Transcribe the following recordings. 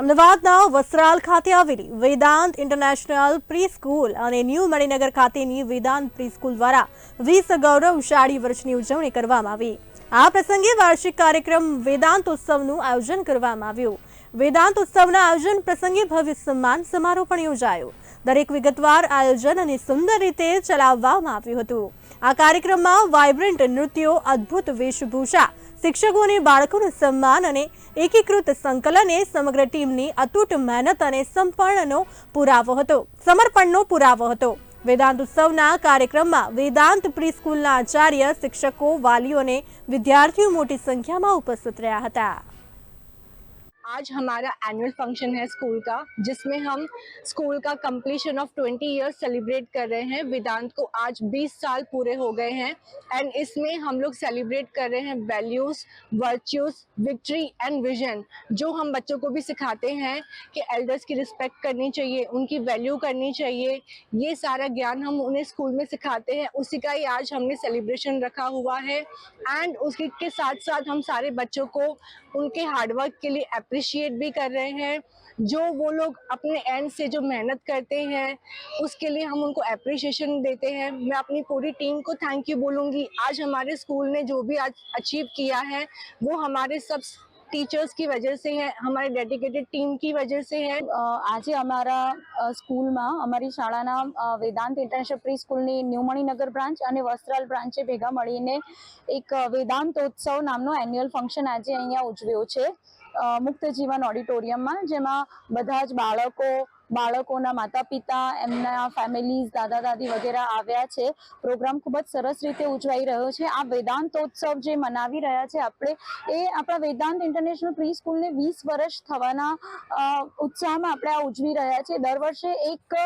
અમદાવાદના વસ્ત્રાલ ખાતે આવેલી વેદાંત ઇન્ટરનેશનલ પ્રી સ્કૂલ અને ન્યૂ મણિનગર ખાતેની વેદાંત પ્રી સ્કૂલ દ્વારા વીસ ગૌરવશાળી વર્ષની ઉજવણી કરવામાં આવી. આ પ્રસંગે વાર્ષિક કાર્યક્રમ વેદાંત ઉત્સવનું આયોજન કરવામાં આવ્યું. વેદાંત ઉત્સવના આયોજન પ્રસંગે ભવ્ય સન્માન સમારોહ પણ યોજાયો. દરેક વિગતવાર આયોજન અને સુંદર રીતે ચલાવવામાં આવ્યું હતું. આ કાર્યક્રમમાં વાઇબ્રન્ટ નૃત્યો, અદ્ભુત વેશભૂષા શિક્ષકો અને બાળકોનું સન્માન અને એકીકૃત સંકલન સમગ્ર ટીમની અતૂટ મહેનત અને સંપર્ણનો પુરાવો હતો. સમર્પણનો પુરાવો હતો. વેદાંત ઉત્સવના કાર્યક્રમમાં વેદાંત પ્રી સ્કૂલના આચાર્ય, શિક્ષકો, વાલીઓ અને વિદ્યાર્થીઓ મોટી સંખ્યામાં ઉપસ્થિત રહ્યા હતા. आज हमारा एनुअल फ़ंक्शन है स्कूल का, जिसमें हम स्कूल का कंप्लीशन ऑफ़ 20 इयर्स सेलिब्रेट कर रहे हैं। वेदांत को आज 20 साल पूरे हो गए हैं। एंड इसमें हम लोग सेलिब्रेट कर रहे हैं values virtues victory and vision जो हम बच्चों को भी सिखाते हैं कि एल्डर्स की रिस्पेक्ट करनी चाहिए, उनकी वैल्यू करनी चाहिए। ये सारा ज्ञान हम उन्हें स्कूल में सिखाते हैं। उसी का ही आज हमने सेलिब्रेशन रखा हुआ है। एंड उसके के साथ साथ हम सारे बच्चों को उनके हार्डवर्क के लिए अप्रिशिएट भी कर रहे हैं। जो वो लोग अपने एंड से जो मेहनत करते हैं, उसके लिए हम उनको अप्रिशिएशन देते हैं। मैं अपनी पूरी टीम को थैंक यू बोलूँगी। आज हमारे स्कूल ने जो भी आज अचीव किया है, वो हमारे सब टीचर्स की वजह से है हमारे डेडिकेटेड टीम की वजह से है અ, આજે અમારા અ, સ્કૂલમાં અમારી શાળાના અ, વેદાંત ઇન્ટરનેશનલ પ્રી સ્કૂલની ન્યૂ મણિનગર બ્રાન્ચ અને વસ્ત્રાલ બ્રાન્ચે ભેગા મળીને એક અ, વેદાંતોત્સવ નામનો એન્યુઅલ ફંક્શન આજે અહીંયા ઉજવ્યો છે અ, મુક્ત જીવન ઓડિટોરિયમમાં જેમાં બધા જ બાળકો બાળકોના માતા પિતા એમના ફેમિલીઝ દાદા દાદી વગેરે આવ્યા છે. પ્રોગ્રામ ખૂબ જ સરસ રીતે ઉજવાઈ રહ્યો છે. આ વેદાંતોત્સવ જે મનાવી રહ્યા છે આપણે, એ આપણા વેદાંત ઇન્ટરનેશનલ પ્રી સ્કૂલને વીસ વર્ષ થવાના ઉત્સાહમાં આપણે આ ઉજવી રહ્યા છીએ દર વર્ષે એક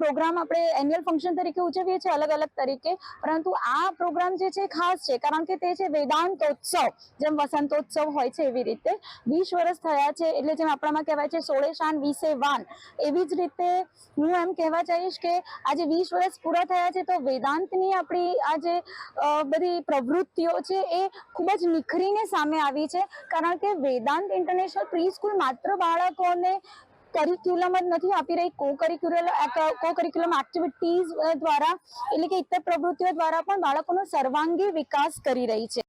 પ્રોગ્રામ આપણે એન્યુઅલ ફંક્શન તરીકે ઉજવીએ છીએ અલગ અલગ તરીકે. પરંતુ આ પ્રોગ્રામ જે છે ખાસ છે, કારણ કે તે છે વેદાંતોત્સવ. જેમ વસંતોત્સવ હોય છે એવી રીતે. વીસ વર્ષ થયા છે, એટલે જેમ આપણામાં કહેવાય છે સોળે શાન વીસે વાન એવી જ રીતે હું એમ કહેવા ચાહીશ કે આજે વીસ વર્ષ પૂરા થયા છે તો વેદાંતની આપણી આ જે બધી પ્રવૃત્તિઓ છે એ ખૂબ જ નિખરીને સામે આવી છે. કારણ કે વેદાંત ઇન્ટરનેશનલ પ્રી સ્કૂલ માત્ર બાળકોને કરિક્યુલમ જ નથી આપી રહી કો કરિક્યુલર કો કરિક્યુલમ એક્ટિવિટીઝ દ્વારા, એટલે કે ઇતર પ્રવૃત્તિઓ દ્વારા પણ બાળકોનો સર્વાંગી વિકાસ કરી રહી છે.